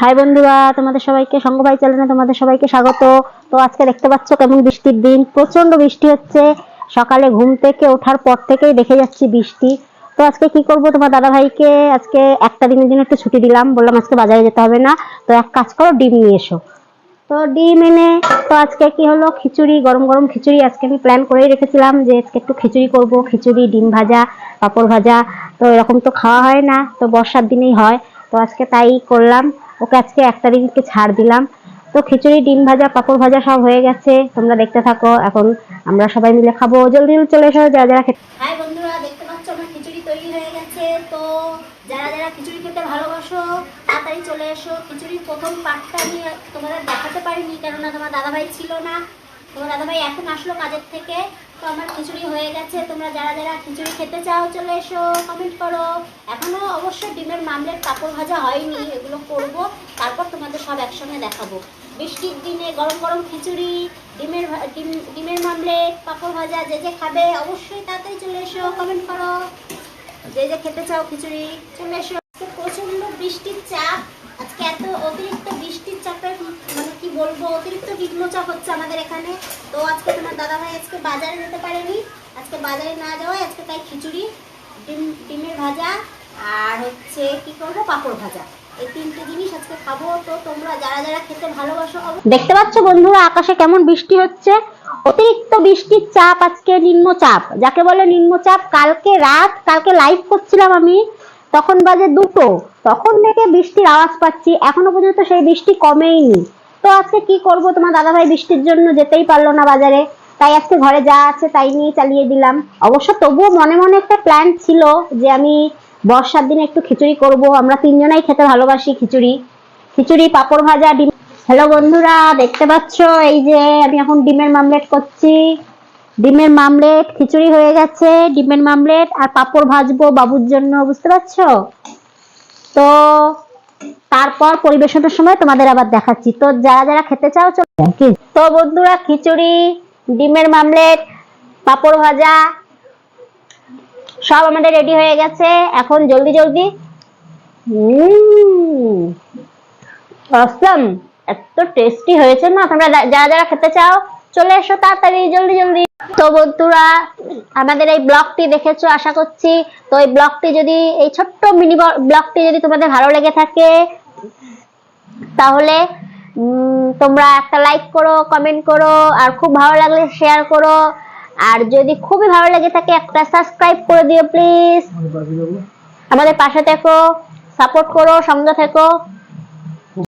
High বন্ধুরা, তোমাদের সবাইকে সঙ্গভাই চ্যানেলে তোমাদের সবাইকে স্বাগত। তো আজকে দেখতে পাচ্ছ কেমন বৃষ্টির দিন। প্রচণ্ড বৃষ্টি হচ্ছে। সকালে ঘুম থেকে ওঠার পর থেকেই দেখে যাচ্ছি বৃষ্টি। তো আজকে কি করব তোমার দাদা ভাইকে আজকে একটা দিনের জন্য একটু ছুটি দিলাম। বললাম আজকে বাজারে যেতে হবে না। তো এক কাজ করো, ডিম নিয়ে এসো। তো ডিম এনে, তো আজকে কি হলো? খিচুড়ি, গরম গরম খিচুড়ি আজকে আমি প্ল্যান করেই রেখেছিলাম যে আজকে একটু খিচুড়ি করব। খিচুড়ি, ডিম ভাজা, পাঁপড় ভাজা। তো এরকম তো খাওয়া হয় না। তো বর্ষার দিনেই হয়। তো আজকে তাই করলাম। ওকে আজকে এক তারিখকে ছাড় দিলাম। তো খিচুড়ি, ডিম ভাজা, পাঁপড় ভাজা সব হয়ে গেছে। তোমরা দেখতে থাকো। এখন আমরা সবাই মিলে খাব। জলদি জলদি চলে এসো, যারা যারা খেতে হাই বন্ধুরা, দেখতে পাচ্ছ আমার খিচুড়ি তৈরি হয়ে গেছে। তো যারা যারা খিচুড়ি খেতে ভালোবাসো, তাড়াতাড়ি চলে এসো। খিচুড়ির প্রথম পার্টটা আমি তোমাদের দেখাতে পারিনি, কেননা তোমার দাদাভাই ছিল না। তোমার দাদাভাই এখন আসলো কাজের থেকে। তো আমার খিচুড়ি হয়ে গেছে। তোমরা যারা যারা খিচুড়ি খেতে চাও, চলে এসো। কমেন্ট করো। এখনও অবশ্যই ডিমের মামলের পাঁপড় ভাজা হয়নি, এগুলো করব, তারপর তোমাদের সব একসঙ্গে দেখাবো। বৃষ্টির দিনে গরম গরম খিচুড়ি, ডিমের ডিম, ডিমের মামলেট পাঁপড় ভাজা, যে যে খাবে অবশ্যই তাড়াতাড়ি চলে এসো কমেন্ট করো। যে যে খেতে চাও খিচুড়ি, চলে এসো। আজকে প্রচণ্ড বৃষ্টির চাপ, আজকে এত অতিরিক্ত বৃষ্টির চাপে মানে কি বলব, অতিরিক্ত নিম্নচাপ হচ্ছে আমাদের এখানে। তো আজকে তোমার দাদা ভাই আজকে বাজারে যেতে পারেনি, আজকে বাজারে না যাওয়ায় আজকে তাই খিচুড়ি, ডিম, ডিমের ভাজা আর হচ্ছে কি করব? পাঁপড় ভাজা। দেখতে পাচ্ছ বন্ধুরা, আকাশে কেমন বৃষ্টি হচ্ছে? অতিরিক্ত বৃষ্টির চাপ আজকে, নিম্নচাপ। যাকে বলে নিম্নচাপ, কালকে রাত, কালকে লাইভ করছিলাম আমি, তখন বাজে দুটো। তখন থেকে বৃষ্টির আওয়াজ পাচ্ছি। এখনও পর্যন্ত সেই বৃষ্টি কমেইনি। তো আজকে কি করব? তোমার দাদাভাই বৃষ্টির জন্য যেতেই পারল না বাজারে। তাই আজকে ঘরে যা আছে তাই নিয়ে চালিয়ে দিলাম। অবশ্য তবুও মনে মনে একটা প্ল্যান ছিল যে আমি বর্ষার দিনে একটু খিচুড়ি করব। আমরা তিনজনাই খেতে ভালোবাসি খিচুড়ি। খিচুড়ি, পাঁপড় ভাজা, ডিম। হ্যালো বন্ধুরা, দেখতে পাচ্ছ? এই যে আমি এখন ডিমের মামলেট করছি। ডিমের মামলেট, খিচুড়ি হয়ে গেছে, ডিমের মামলেট আর পাঁপড় ভাজবো বাবুর জন্য, বুঝতে পারছ? তো তারপর পরিবেশনের সময় তোমাদের আবার দেখাচ্ছি। তো যারা যারা খেতে চাও, চলো। তো বন্ধুরা, খিচুড়ি, ডিমের মামলেট, পাঁপড় ভাজা সব আমাদের রেডি হয়ে গেছে। এখন জলদি জলদি। অসম এত টেস্টি হয়েছে না? তোমরা যারা যারা খেতে চাও, চলে এসো তাড়াতাড়ি, জলদি জলদি। তো বন্ধুরা, আমাদের এই ব্লগটি দেখেছ, আশা করছি। তো এই ব্লগটি যদি, এই ছোট্ট মিনি ব্লগটি যদি তোমাদের ভালো লেগে থাকে, তাহলে তোমরা একটা লাইক করো কমেন্ট করো, আর খুব ভালো লাগলে শেয়ার করো। আর যদি খুবই ভালো লাগে থাকে একটা সাবস্ক্রাইব করে দিও প্লিজ আমাদের পাশে থেকো। সাপোর্ট করো সঙ্গে থেকো।